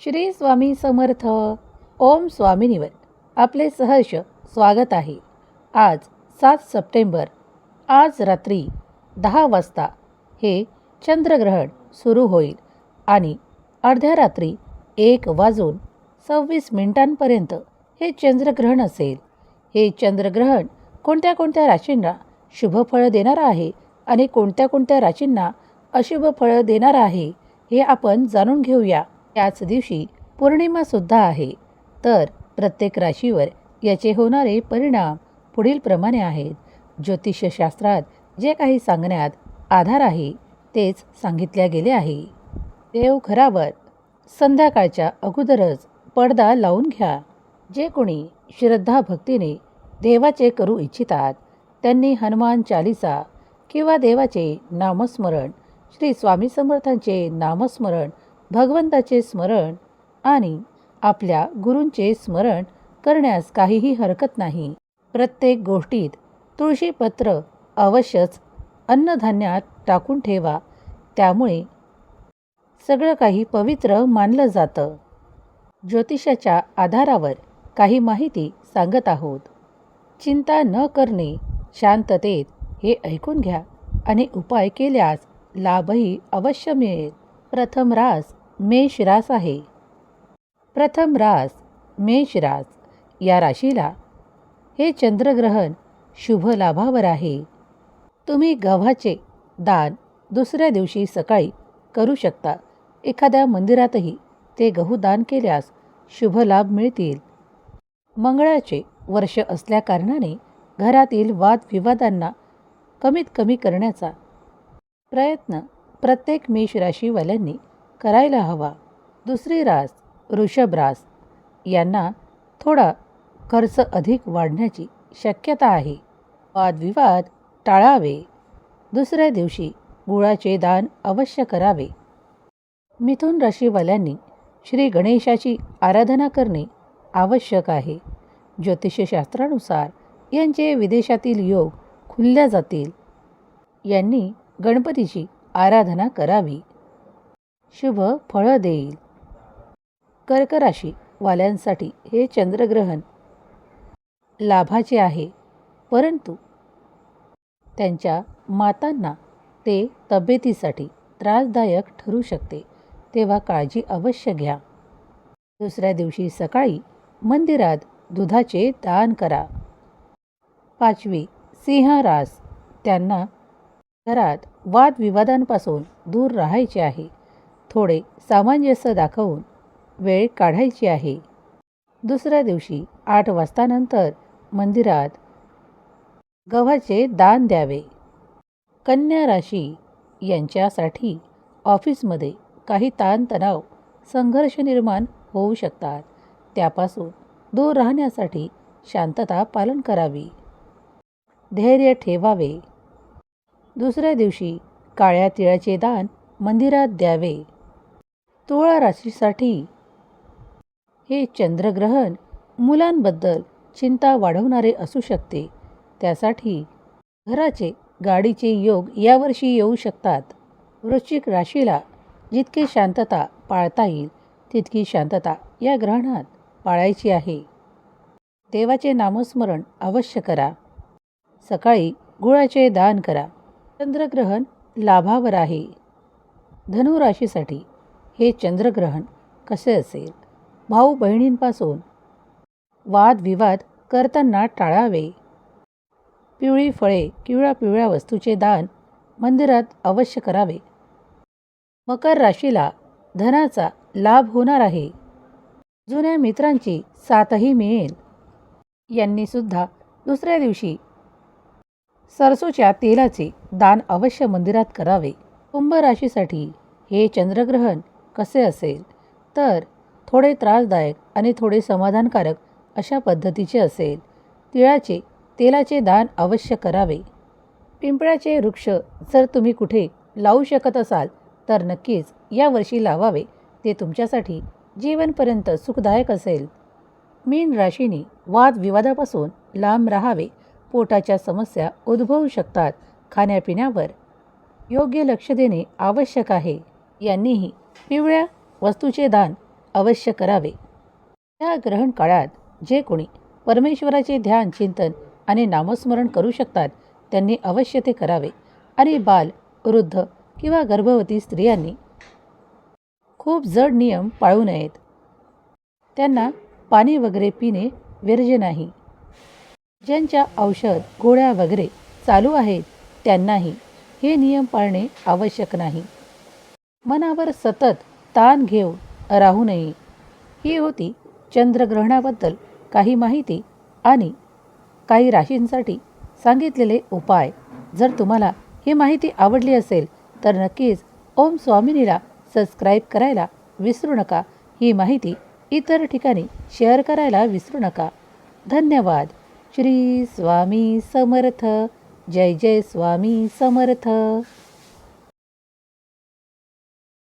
श्री स्वामी समर्थ. ओम स्वामिनीवर आपले सहर्ष स्वागत आहे. आज सात सप्टेंबर आज रात्री दहा वाजता हे चंद्रग्रहण सुरू होईल आणि अर्ध्या रात्री एक वाजून सव्वीस मिनिटांपर्यंत हे चंद्रग्रहण असेल. हे चंद्रग्रहण कोणत्या कोणत्या राशींना शुभ फळं देणार आहे आणि कोणत्या कोणत्या राशींना अशुभ फळं देणार आहे हे आपण जाणून घेऊया. याच दिवशी पौर्णिमासुद्धा आहे. तर प्रत्येक राशीवर याचे होणारे परिणाम पुढील प्रमाणे आहेत. ज्योतिषशास्त्रात जे काही सांगण्यात आधार आहे तेच सांगितल्या गेले आहे. देव घरावर संध्याकाळच्या अगोदरच पडदा लावून घ्या. जे कोणी श्रद्धा भक्तीने देवाचे करू इच्छितात त्यांनी हनुमान चालिसा किंवा देवाचे नामस्मरण श्री स्वामी समर्थांचे नामस्मरण भगवंताचे स्मरण आणि आपल्या गुरूंचे स्मरण करण्यास काहीही हरकत नाही. प्रत्येक गोष्टीत तुळशीपत्र अवश्यच अन्नधान्यात टाकून ठेवा. त्यामुळे सगळं काही पवित्र मानलं जातं. ज्योतिषाच्या आधारावर काही माहिती सांगत आहोत. चिंता न करणे शांततेत हे ऐकून घ्या आणि उपाय केल्यास लाभही अवश्य मिळेल. प्रथम रास मेष रास आहे. प्रथम रास मेष रास या राशीला हे चंद्रग्रहण शुभ लाभावर आहे. तुम्ही गव्हाचे दान दुसऱ्या दिवशी सकाळी करू शकता. एखाद्या मंदिरातही ते गहू दान केल्यास शुभ लाभ मिळतील. मंगळाचे वर्ष असल्याकारणाने घरातील वादविवादांना कमीत कमी करण्याचा प्रयत्न प्रत्येक मेष राशीवाल्यांनी करायला हवा. दुसरी रास वृषभ रास यांना थोडा खर्च अधिक वाढण्याची शक्यता आहे. वादविवाद टाळावे. दुसऱ्या दिवशी गुळाचे दान अवश्य करावे. मिथुन राशीवाल्यांनी श्री गणेशाची आराधना करणे आवश्यक आहे. ज्योतिषशास्त्रानुसार यांचे विदेशातील योग खुलल्या जातील. यांनी गणपतीची आराधना करावी. शुभ फळं देईल. कर्कराशी वाल्यांसाठी हे चंद्रग्रहण लाभाचे आहे. परंतु त्यांच्या मातांना ते तब्येतीसाठी त्रासदायक ठरू शकते तेव्हा काळजी अवश्य घ्या. दुसऱ्या दिवशी सकाळी मंदिरात दुधाचे दान करा. पाचवी सिंह रास त्यांना घरात वादविवादांपासून दूर राहायचे आहे. थोडे सामंजस्य दाखवून वेळ काढायची आहे. दुसऱ्या दिवशी आठ वाजतानंतर मंदिरात गव्हाचे दान द्यावे. कन्या राशी यांच्यासाठी ऑफिसमध्ये काही ताणतणाव संघर्ष निर्माण होऊ शकतात. त्यापासून दूर राहण्यासाठी शांतता पालन करावी. धैर्य ठेवावे. दुसऱ्या दिवशी काळ्या तिळाचे दान मंदिरात द्यावे. तुळा राशीसाठी. हे चंद्रग्रहण मुलांबद्दल चिंता वाढवणारे असू शकते. त्यासाठी घराचे गाडीचे योग यावर्षी येऊ शकतात. वृश्चिक राशीला जितकी शांतता पाळता येईल तितकी शांतता या ग्रहणात पाळायची आहे. देवाचे नामस्मरण अवश्य करा. सकाळी गुळाचे दान करा. चंद्रग्रहण लाभावर आहे. धनु राशीसाठी हे चंद्रग्रहण कसे असेल? भाऊ बहिणींपासून वादविवाद करताना टाळावे. पिवळी फळे किंवा पिवळ्या वस्तूचे दान मंदिरात अवश्य करावे. मकर राशीला धनाचा लाभ होणार आहे. जुन्या मित्रांची साथही मिळेल. यांनी सुद्धा दुसऱ्या दिवशी सरसोच्या तेलाचे दान अवश्य मंदिरात करावे. कुंभ राशीसाठी हे चंद्रग्रहण कसे असेल? तर थोडे त्रासदायक आणि थोडे समाधानकारक अशा पद्धतीचे असेल. तिळाचे तेलाचे दान अवश्य करावे. पिंपळाचे वृक्ष जर तुम्ही कुठे लावू शकत असाल तर नक्कीच यावर्षी लावावे. ते तुमच्यासाठी जीवनपर्यंत सुखदायक असेल. मीन राशीने वादविवादापासून लांब राहावे. पोटाच्या समस्या उद्भवू शकतात. खाण्यापिण्यावर योग्य लक्ष देणे आवश्यक आहे. यांनीही पिवळ्या वस्तूचे दान अवश्य करावे. या ग्रहण काळात जे कोणी परमेश्वराचे ध्यान चिंतन आणि नामस्मरण करू शकतात त्यांनी अवश्य ते करावे आणि बाल वृद्ध किंवा गर्भवती स्त्रियांनी खूप जड नियम पाळू नयेत. त्यांना पाणी वगैरे पिणे वर्ज्य नाही. ज्यांच्या औषध गोळ्या वगैरे चालू आहेत त्यांनाही हे नियम पाळणे आवश्यक नाही. मनावर सतत ताण घेऊन राहू नये. ही होती चंद्रग्रहणाबद्दल काही माहिती आणि काही राशींसाठी सांगितलेले उपाय. जर तुम्हाला ही माहिती आवडली असेल तर नक्कीच ओम स्वामिनीला सबस्क्राईब करायला विसरू नका. ही माहिती इतर ठिकाणी शेअर करायला विसरू नका. धन्यवाद. श्री स्वामी समर्थ. जय जय स्वामी समर्थ.